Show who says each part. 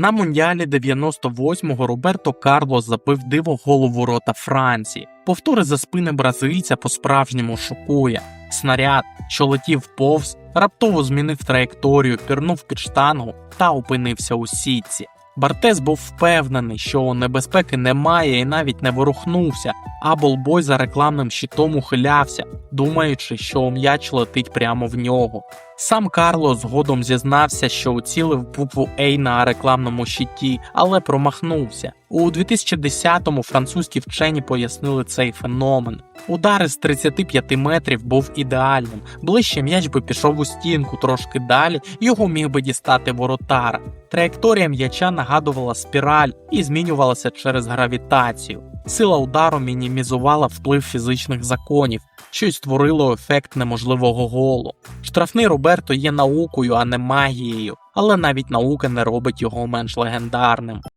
Speaker 1: На мундіалі 98-го Роберто Карлос забив диво голову рота Франції. Повтори за спини бразильця по-справжньому шокує. Снаряд, що летів повз, раптово змінив траєкторію, пірнув під штангу та опинився у сітці. Бартес був впевнений, що небезпеки немає і навіть не ворухнувся, а болбой за рекламним щитом ухилявся, думаючи, що м'яч летить прямо в нього. Сам Карло згодом зізнався, що уцілив букву «А» на рекламному щиті, але промахнувся. У 2010-му французькі вчені пояснили цей феномен. Удар із 35 метрів був ідеальним. Ближче м'яч би пішов у стінку, трошки далі його міг би дістати воротара. Траєкторія м'яча нагадувала спіраль і змінювалася через гравітацію. Сила удару мінімізувала вплив фізичних законів, що й створило ефект неможливого голу. Штрафний Роберто є наукою, а не магією, але навіть наука не робить його менш легендарним.